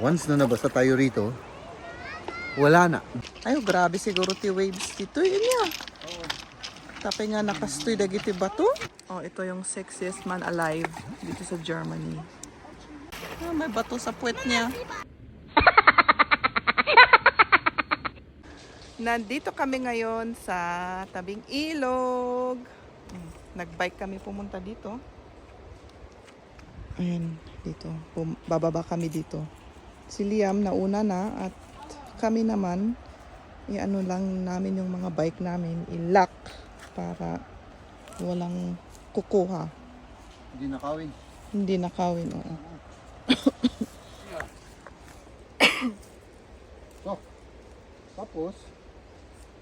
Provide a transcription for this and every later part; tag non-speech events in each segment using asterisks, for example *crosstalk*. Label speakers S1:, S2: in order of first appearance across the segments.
S1: Once na nabasa tayo rito, wala na. Ay, grabe siguro ti waves dito. Yun niya. Tapay nga nakastoy dagiti bato. Oh, ito yung sexiest man alive dito sa Germany. Ah, may bato sa puwet niya. Nandito kami ngayon sa tabing ilog. Nag-bike kami pumunta dito. Ayan, dito. Bum- bababa kami dito. Si Liam nauna na at kami naman, i-ano lang namin yung mga bike namin, i-lock para walang kukuha.
S2: Hindi nakawin.
S1: Hindi nakawin, oo. *coughs*
S2: So, tapos,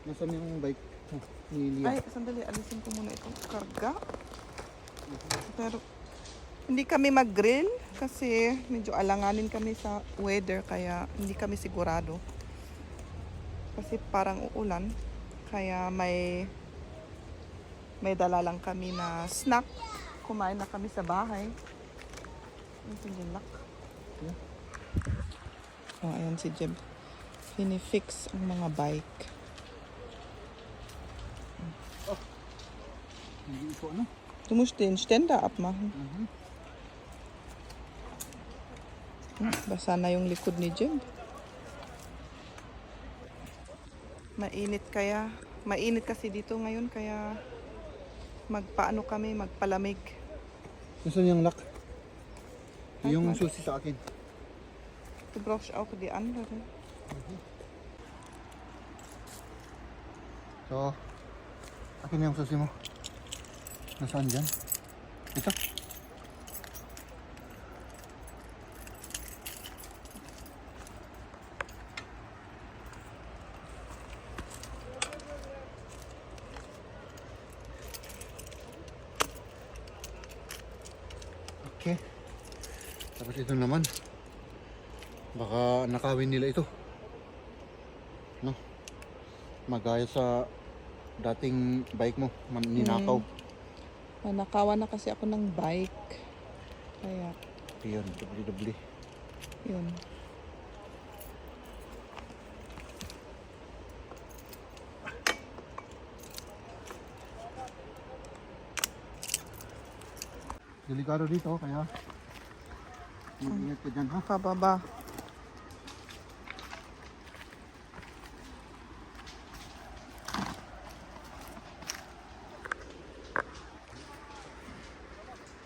S2: nasaan yung bike ni Lia?
S1: Ay, sandali, alisin ko muna itong karga. Pero, hindi kami mag-grill kasi medyo alanganin kami sa weather kaya hindi kami sigurado. Kasi parang uulan. Kaya may may dala lang kami na snack. Kumain na kami sa bahay. Ito yung lock. Oh, ayan si Jeb. Finifix ang mga bike.
S2: Hindi ito ano?
S1: Du musst den Ständer abmachen.
S2: Mhm.
S1: Basa na yung likod ni Jim. Mainit kaya. Mainit kasi dito ngayon kaya magpaano kami, magpalamig.
S2: Nasaan yung lock?
S1: Ay,
S2: Yung
S1: mag-
S2: susi sa akin.
S1: Du brauchst auch die andere.
S2: So, akin yung susi mo. Nasaan dyan? Ito? Okay. Tapos ito naman. Baka nakawin nila ito. No? Magaya sa dating bike mo, man, ninakaw.
S1: Nanakawan na kasi ako ng bike. Kaya,
S2: Yun, dubli-dubli.
S1: yun.
S2: Delikado dito, kaya mag-ingat ka dyan ha.
S1: Pababa.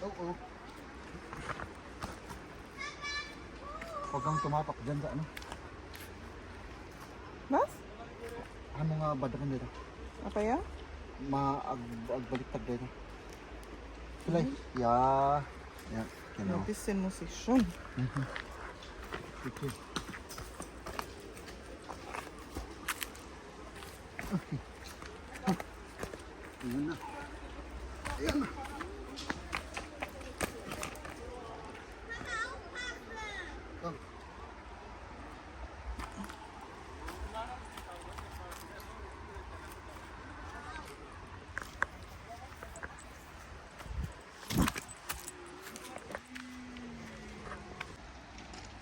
S2: Oo. Huwag kang tumapak dyan sa ano.
S1: Mas?
S2: Ano nga badakan dito?
S1: Apa ya?
S2: Maag-baliktad dito. Tulay. Yeah. Yeah. Genau.
S1: Ein bisschen muss ich schon.
S2: Okay. Ayan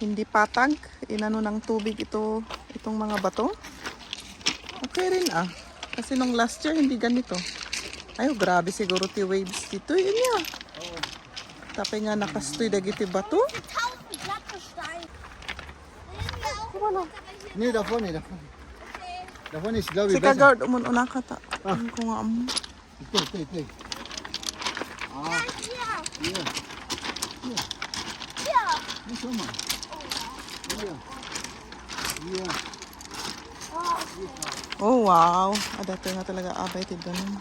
S1: Hindi patag. Inano ng tubig ito, itong mga bato. Okay rin ah. Kasi nung last year, hindi ganito. Ay, oh, grabe siguro ti waves dito. Yun niya. Tapay nga nakastoy dagiti bato.
S3: 1000 glatte Steine.
S2: Nee, davon nicht, davon. Davon ist, glaube
S1: Si
S2: ich, besser.
S1: kagard umun una ka ta. Ano ko nga um,
S2: Ito, ito, ito. Ah,
S3: Hier,
S2: hier.
S3: hier.
S2: Hier. Hier.
S1: Oh, wow. Ah, dati nga talaga abay ti ganun.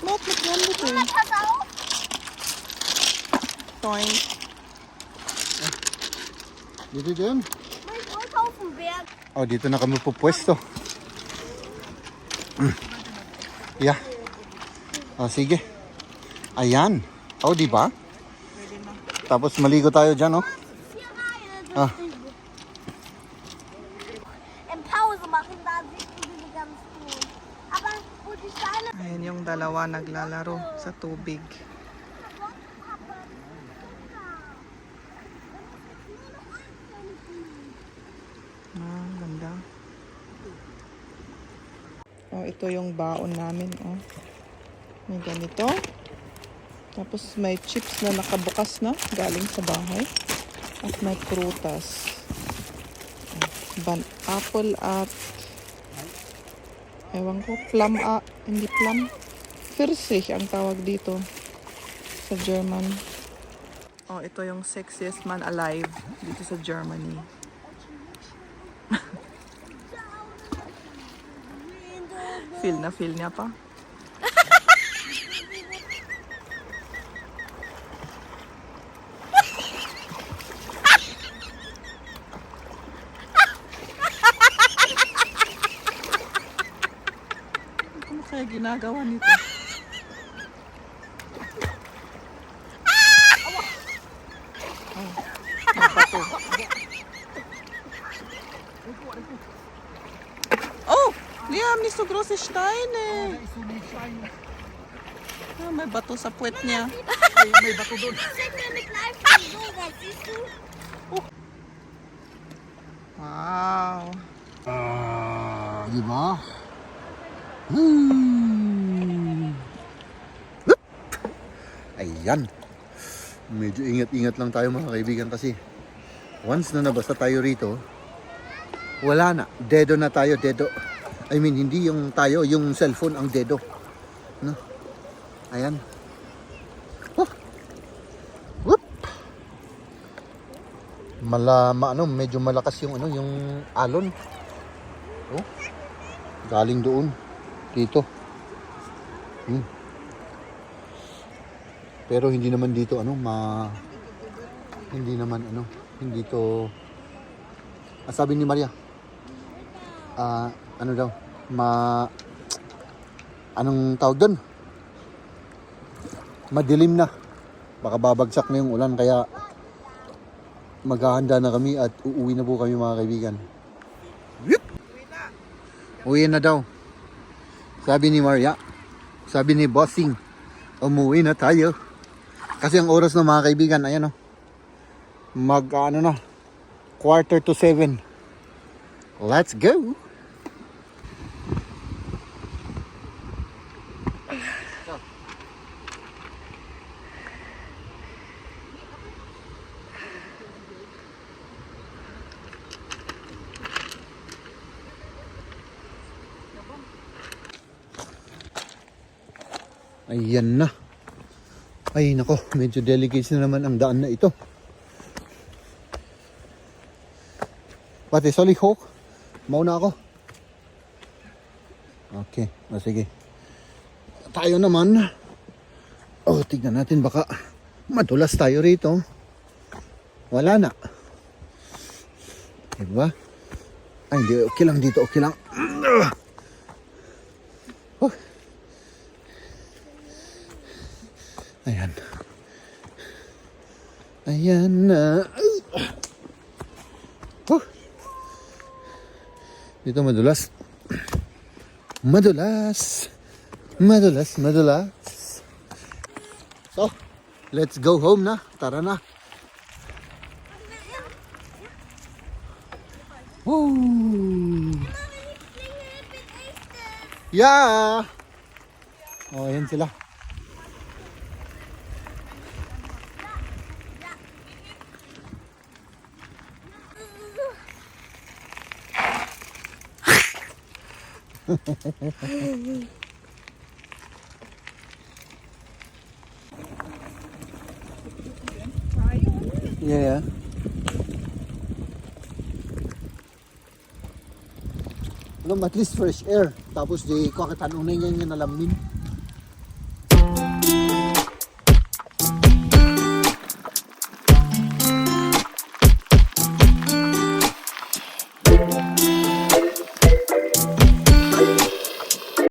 S1: Lahat magyan dito eh.
S3: Auf.
S1: Toing.
S2: Dito din. Oh, dito na kami pupwesto. Mm. Yeah. Oh, sige. Ayan. Oh, di ba? Tapos maligo tayo dyan, oh. Ah.
S3: Im Pause machen, da sitzen die ganz gut. Aber wo die Steine...
S1: Ayan yung dalawa naglalaro sa tubig. Ah, ganda. Oh, ito yung baon namin, oh. May ganito. Tapos may chips na nakabukas na galing sa bahay. At may prutas. Ban apple at ewan ko, plum ah, hindi plum. Pfirsich ang tawag dito sa German. Oh, ito yung sexiest man alive dito sa Germany. *laughs* feel na feel niya pa. Ginagawa nito? Oh, may bato. Oh, Liam, nicht so große Steine. Ah, may bato sa puwet niya.
S3: Mit live sowas, siehst du?
S1: Wow.
S2: Ah, di ba? Hmm. Ayan. Medyo ingat-ingat lang tayo mga kaibigan kasi once na nabasa tayo rito, wala na. Dedo na tayo, dedo. I mean, hindi yung tayo, yung cellphone ang dedo. No? Ayan. Oh. Whoop! Mala, ma, ano, medyo malakas yung ano, yung alon. Oh. Galing doon. Dito. Hmm. Pero hindi naman dito ano, ma hindi naman ano, hindi to ang sabi ni Maria. Ah, ano daw? Ma anong tawag doon? Madilim na. Baka babagsak na yung ulan kaya maghahanda na kami at uuwi na po kami mga kaibigan. Uwi na daw. Sabi ni Maria, sabi ni Bossing, umuwi na tayo. Kasi ang oras ng mga kaibigan, ayan o. Mag, ano na, quarter to seven. Let's go! Ayan na. Ay nako, medyo delicate na naman ang daan na ito. Pati, sorry Hawk. Mauna ako. Okay, o sige. Tayo naman. Oh, tignan natin baka madulas tayo rito. Wala na. Diba? Ay, hindi. Okay lang dito. Okay lang. Oh. Ayan. Ayan na. Oh. Dito madulas. Madulas. Madulas, madulas. So, let's go home na. Tara na. Woo! Yeah! Oh, ayan sila. Yeah. Ano, at least fresh air. Tapos di ko kita nung na yung nalamin.